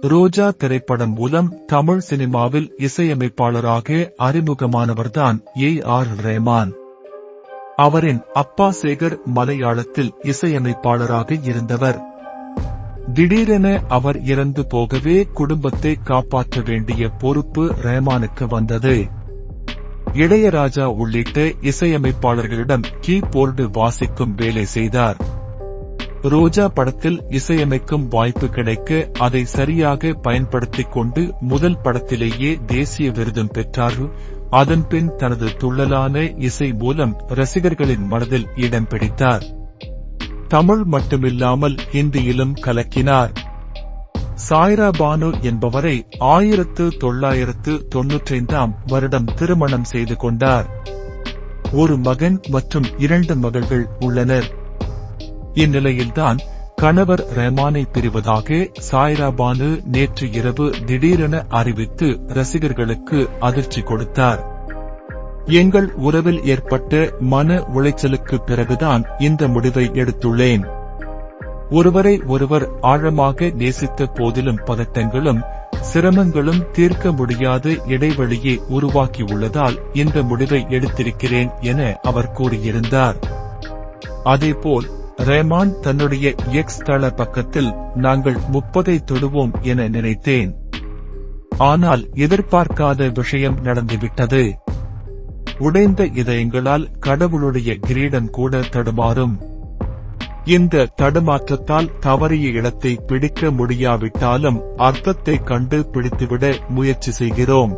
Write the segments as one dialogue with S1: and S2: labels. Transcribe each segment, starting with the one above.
S1: ரோஜா திரைப்படம் மூலம் தமிழ் சினிமாவில் இசையமைப்பாளராக அறிமுகமானவர்தான் ஏ ஆர் ரேமான் அவரின் அப்பா சேகர் மலையாளத்தில் இசையமைப்பாளராக இருந்தவர். திடீரென அவர் இறந்து போகவே குடும்பத்தை காப்பாற்ற வேண்டிய பொறுப்பு ரேமானுக்கு வந்தது. இளையராஜா உள்ளிட்ட இசையமைப்பாளர்களிடம் கீபோர்டு வாசிக்கும் வேலை செய்தார். ரோஜா படத்தில் இசையமைக்கும் வாய்ப்பு கிடைக்க அதை சரியாக பயன்படுத்திக் கொண்டு முதல் படத்திலேயே தேசிய விருதும் பெற்றார். அதன்பின் தனது துள்ளலான இசை மூலம் ரசிகர்களின் மனதில் இடம் பிடித்தார். தமிழ் மட்டுமில்லாமல் ஹிந்தியிலும் கலக்கினார். சாய்ரா பானு என்பவரை ஆயிரத்து தொள்ளாயிரத்து தொன்னூற்றைந்தாம் வருடம் திருமணம் செய்து கொண்டார். ஒரு மகன் மற்றும் இரண்டு மகள்கள் உள்ளனர். இந்நிலையில்தான் கணவர் ரஹ்மானை பிரிவதாக சாய்ரா பானு நேற்று இரவு திடீரென அறிவித்து ரசிகர்களுக்கு அதிர்ச்சி கொடுத்தார். எங்கள் உறவில் ஏற்பட்ட மன உளைச்சலுக்கு பிறகுதான் இந்த முடிவை எடுத்துள்ளேன். ஒருவரை ஒருவர் ஆழமாக நேசித்த போதிலும் பதட்டங்களும் சிரமங்களும் தீர்க்க முடியாத இடைவெளியை உருவாக்கியுள்ளதால் இந்த முடிவை எடுத்திருக்கிறேன் என அவர் கூறியிருந்தார். அதேபோல் ரேமான் தன்னுடைய எக்ஸ் தள பக்கத்தில் நாங்கள் முப்பதை தொடுவோம் என நினைத்தேன். ஆனால் எதிர்பார்க்காத விஷயம் நடந்துவிட்டது. உடைந்த இதயங்களால் கடவுளுடைய கிரீடம் கூட தடுமாறும். இந்த தடுமாற்றத்தால் தவறிய இடத்தை பிடிக்க முடியாவிட்டாலும் அர்த்தத்தை கண்டு பிடித்துவிட முயற்சி செய்கிறோம்.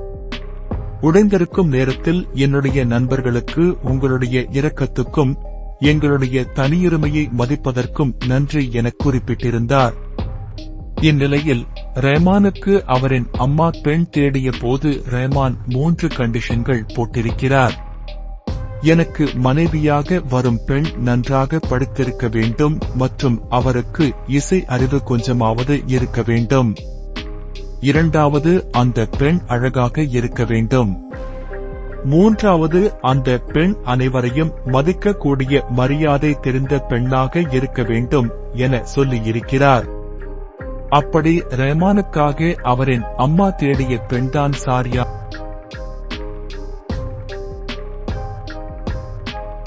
S1: உடைந்திருக்கும் நேரத்தில் என்னுடைய நண்பர்களுக்கு உங்களுடைய இரக்கத்துக்கும் எங்களுடைய தனியுரிமையை மதிப்பதற்கும் நன்றி என குறிப்பிட்டிருந்தார். இந்நிலையில் ரேமானுக்கு அவரின் அம்மா பெண் தேடிய போது ரேமான் மூன்று கண்டிஷன்கள் போட்டிருக்கிறார். எனக்கு மனைவியாக வரும் பெண் நன்றாக படித்திருக்க வேண்டும் மற்றும் அவருக்கு இசை அறிவு கொஞ்சமாவது இருக்க வேண்டும். இரண்டாவது அந்த பெண் அழகாக இருக்க வேண்டும். மூன்றாவது அந்த பெண் அனைவரையும் மதிக்கக்கூடிய மரியாதை தெரிந்த பெண்ணாக இருக்க வேண்டும் என சொல்லியிருக்கிறார். அப்படி ரஹ்மானுக்காக அவரின் அம்மா தேடிய பெண்தான் சாரியா.